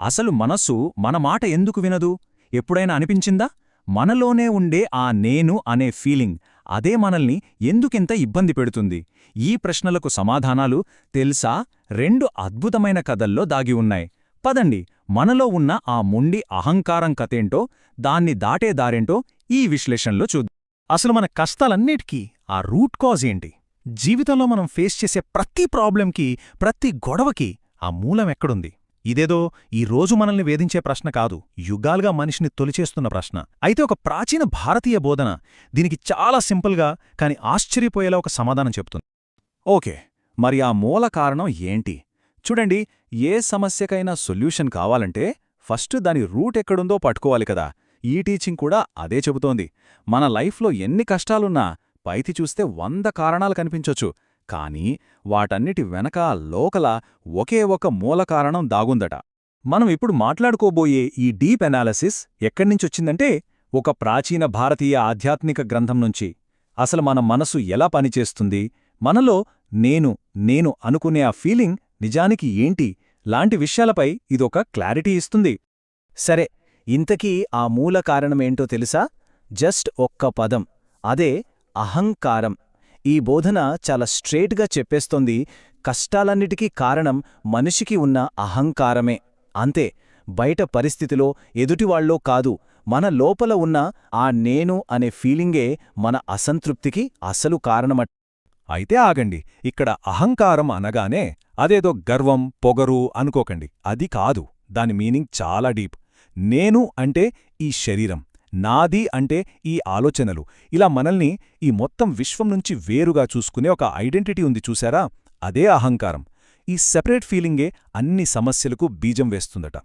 అసలు మనస్సు మన మాట ఎందుకు వినదు? ఎప్పుడైనా అనిపించిందా? మనలోనే ఉండే ఆ నేను అనే ఫీలింగ్ అదే మనల్ని ఎందుకింత ఇబ్బంది పెడుతుంది? ఈ ప్రశ్నలకు సమాధానాలు తెలుసా? రెండు అద్భుతమైన కథల్లో దాగి ఉన్నాయి. పదండి మనలో ఉన్న ఆ మొండి అహంకారం కథేంటో దాన్ని దాటే దారేంటో ఈ విశ్లేషణలో చూద్దాం. అసలు మన కష్టాలన్నిటికీ ఆ రూట్ కాజ్ ఏంటి? జీవితంలో మనం ఫేస్ చేసే ప్రతి ప్రాబ్లంకి ప్రతి గొడవకి ఆ మూలం ఎక్కడుంది? ఇదేదో ఈ రోజు మనల్ని వేధించే ప్రశ్న కాదు యుగాలుగా మనిషిని తొలిచేస్తున్న ప్రశ్న. అయితే ఒక ప్రాచీన భారతీయ బోధన దీనికి చాలా సింపుల్గా కాని ఆశ్చర్యపోయేలా ఒక సమాధానం చెప్తుంది. ఓకే మరి ఆ మూల కారణం ఏంటి? చూడండి ఏ సమస్యకైనా సొల్యూషన్ కావాలంటే ఫస్ట్ దాని రూట్ ఎక్కడుందో పట్టుకోవాలి కదా. ఈ టీచింగ్ కూడా అదే చెబుతోంది. మన లైఫ్లో ఎన్ని కష్టాలున్నా పైతి చూస్తే వంద కారణాలు కనిపించొచ్చు. కానీ వాటన్నిటి వెనక లోకల ఒకే ఒక మూల కారణం దాగుందట. మనం ఇప్పుడు మాట్లాడుకోబోయే ఈ డీప్ ఎనాలసిస్ ఎక్కడ్నించొచ్చిందంటే ఒక ప్రాచీన భారతీయ ఆధ్యాత్మిక గ్రంథం నుంచి. అసలు మన మనసు ఎలా పనిచేస్తుంది? మనలో నేను నేను అనుకునే ఆ ఫీలింగ్ నిజానికి ఏంటి? లాంటి విషయాలపై ఇదొక క్లారిటీ ఇస్తుంది. సరే ఇంతకీ ఆ మూల కారణమేంటో తెలుసా? జస్ట్ ఒక్క పదం అదే అహంకారం. ఈ బోధన చాలా స్ట్రేట్గా చెప్పేస్తోంది. కష్టాలన్నిటికీ కారణం మనిషికి ఉన్న అహంకారమే. అంతే బయట పరిస్థితిలో ఎదుటివాళ్ళో కాదు మన లోపల ఉన్న ఆ నేను అనే ఫీలింగే మన అసంతృప్తికి అసలు కారణమట్. అయితే ఆగండి ఇక్కడ అహంకారం అనగానే అదేదో గర్వం పొగరు అనుకోకండి. అది కాదు దాని మీనింగ్ చాలా డీప్. నేను అంటే ఈ శరీరం. నాది అంటే ఈ ఆలోచనలు. ఇలా మనల్ని ఈ మొత్తం విశ్వం నుంచి వేరుగా చూసుకునే ఒక ఐడెంటిటీ ఉంది చూసారా అదే అహంకారం. ఈ సెపరేట్ ఫీలింగే అన్ని సమస్యలకు బీజం వేస్తుందట.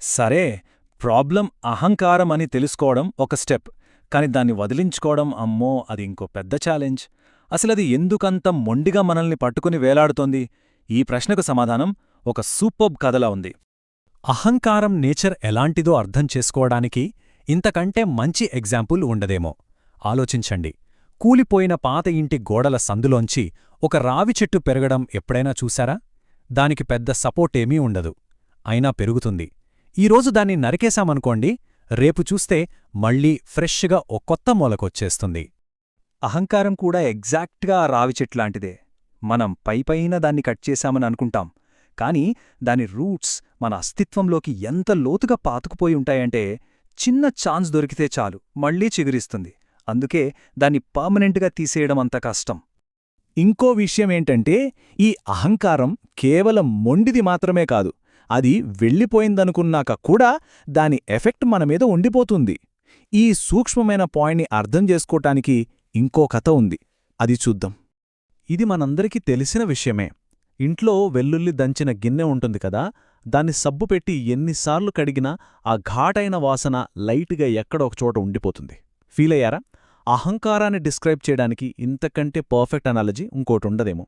సరే ప్రాబ్లం అహంకారం అని తెలుసుకోవడం ఒక స్టెప్. కాని దాన్ని వదిలించుకోవడం అమ్మో అది ఇంకో పెద్ద ఛాలెంజ్. అసలది ఎందుకంత మొండిగా మనల్ని పట్టుకుని వేలాడుతోంది? ఈ ప్రశ్నకు సమాధానం ఒక సూపర్బ్ కథలా ఉంది. అహంకారం నేచర్ ఎలాంటిదో అర్థం చేసుకోవడానికి ఇంతకంటే మంచి ఎగ్జాంపుల్ ఉండదేమో. ఆలోచించండి. కూలిపోయిన పాత ఇంటి గోడల సందులోంచి ఒక రావి చెట్టు పెరగడం ఎప్పుడైనా చూశారా? దానికి పెద్ద సపోర్టేమీ ఉండదు. అయినా పెరుగుతుంది. ఈరోజు దాన్ని నరికేశామనుకోండి రేపు చూస్తే మళ్ళీ ఫ్రెష్గా ఓ కొత్త మూలకొచ్చేస్తుంది. అహంకారం కూడా ఎగ్జాక్ట్గా ఆ రావి చెట్లాంటిదే మనం పైపైన దాన్ని కట్ చేశామని అనుకుంటాం. కాని దాని రూట్స్ మన అస్తిత్వంలోకి ఎంత లోతుగా పాతుకుపోయి ఉంటాయంటే చిన్న ఛాన్స్ దొరికితే చాలు మళ్ళీ చిగురిస్తుంది. అందుకే దాన్ని పర్మనెంట్గా తీసేయడం అంత కష్టం. ఇంకో విషయమేంటంటే ఈ అహంకారం కేవలం మొండిది మాత్రమే కాదు అది వెళ్ళిపోయిందనుకున్నాక కూడా దాని ఎఫెక్ట్ మనమీద ఉండిపోతుంది. ఈ సూక్ష్మమైన పాయింట్ని అర్థం చేసుకోటానికి ఇంకో కథ ఉంది. అది చూద్దాం. ఇది మనందరికీ తెలిసిన విషయమే. ఇంట్లో వెల్లుల్లి దంచిన గిన్నె ఉంటుంది కదా దాన్ని సబ్బు పెట్టి ఎన్నిసార్లు కడిగినా ఆ ఘాటైన వాసన లైట్గా ఎక్కడో ఒకచోట ఉండిపోతుంది. ఫీలయ్యారా అహంకారాన్ని డిస్క్రైబ్ చేయడానికి ఇంతకంటే పర్ఫెక్ట్ అనాలజీ ఇంకోటుండదేమో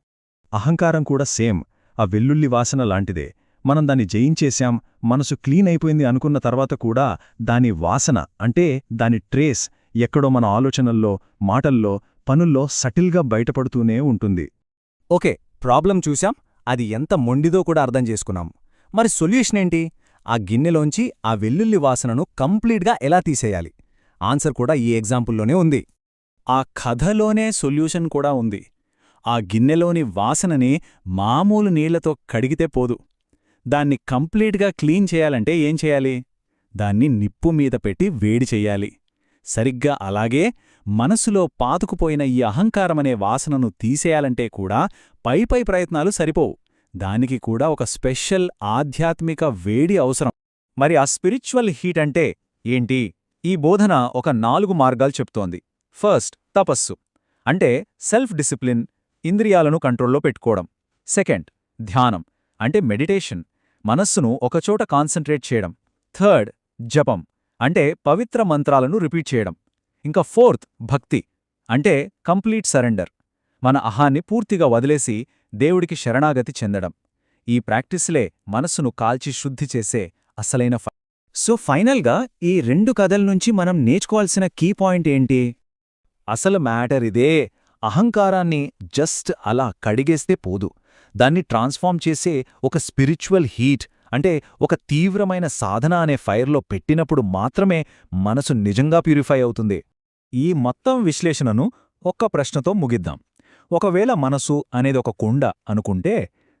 అహంకారం కూడా సేమ్. ఆ వెల్లుల్లి వాసన లాంటిదే. మనం దాన్ని జయించేశాం మనసు క్లీన్ అయిపోయింది అనుకున్న తర్వాత కూడా దాని వాసన అంటే దాని ట్రేస్ ఎక్కడో మన ఆలోచనల్లో మాటల్లో పనుల్లో సటిల్గా బయటపడుతూనే ఉంటుంది. ఓకే ప్రాబ్లం చూశాం అది ఎంత మొండిదో కూడా అర్థం చేసుకున్నాం. మరి సొల్యూషన్ ఏంటి? ఆ గిన్నెలోంచి ఆ వెల్లుల్లి వాసనను కంప్లీట్గా ఎలా తీసేయాలి? ఆన్సర్ కూడా ఈ ఎగ్జాంపుల్లోనే ఉంది. ఆ కథలోనే సొల్యూషన్ కూడా ఉంది. ఆ గిన్నెలోని వాసనని మామూలు నీళ్ళతో కడిగితే పోదు. దాన్ని కంప్లీట్గా క్లీన్ చేయాలంటే ఏం చేయాలి? దాన్ని నిప్పు మీద పెట్టి వేడి చెయ్యాలి సరిగ్గా అలాగే మనసులో పాతుకుపోయిన ఈ అహంకారమనే వాసనను తీసేయాలంటే కూడా పైపై ప్రయత్నాలు సరిపోవు. దానికి కూడా ఒక స్పెషల్ ఆధ్యాత్మిక వేడి అవసరం. మరి ఆ స్పిరిచువల్ హీట్ అంటే ఏంటి? ఈ బోధన ఒక నాలుగు మార్గాలు చెప్తోంది. ఫస్ట్ తపస్సు. అంటే సెల్ఫ్ డిసిప్లిన్ ఇంద్రియాలను కంట్రోల్లో పెట్టుకోవడం. సెకండ్ ధ్యానం. అంటే మెడిటేషన్. మనస్సును ఒకచోట కాన్సంట్రేట్ చేయడం. థర్డ్ జపం. అంటే పవిత్ర మంత్రాలను రిపీట్ చేయడం. ఇంకా ఫోర్త్ భక్తి అంటే కంప్లీట్ సరెండర్. మన అహాన్ని పూర్తిగా వదిలేసి దేవుడికి శరణాగతి చెందడం. ఈ ప్రాక్టీసులే మనస్సును కాల్చి శుద్ధి చేసే అసలైన ఫై సో ఫైనల్గా ఈ రెండు కథల నుంచి మనం నేర్చుకోవాల్సిన కీ పాయింట్ ఏంటి? అసలు మ్యాటర్ ఇదే. అహంకారాన్ని జస్ట్ అలా కడిగేస్తే పోదు. దాన్ని ట్రాన్స్ఫార్మ్ చేసే ఒక స్పిరిచువల్ హీట్ అంటే ఒక తీవ్రమైన సాధన అనే ఫైర్లో పెట్టినప్పుడు మాత్రమే మనసు నిజంగా ప్యూరిఫై అవుతుంది. ఈ మొత్తం విశ్లేషణను ఒక్క ప్రశ్నతో ముగిద్దాం. ఒకవేళ మనసు అనేది ఒక కుండ అనుకుంటే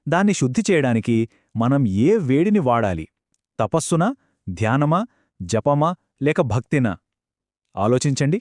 దాన్ని శుద్ధి చేయడానికి మనం ఏ వేడిని వాడాలి? తపస్సునా ధ్యానమా జపమా లేక భక్తినా? ఆలోచించండి.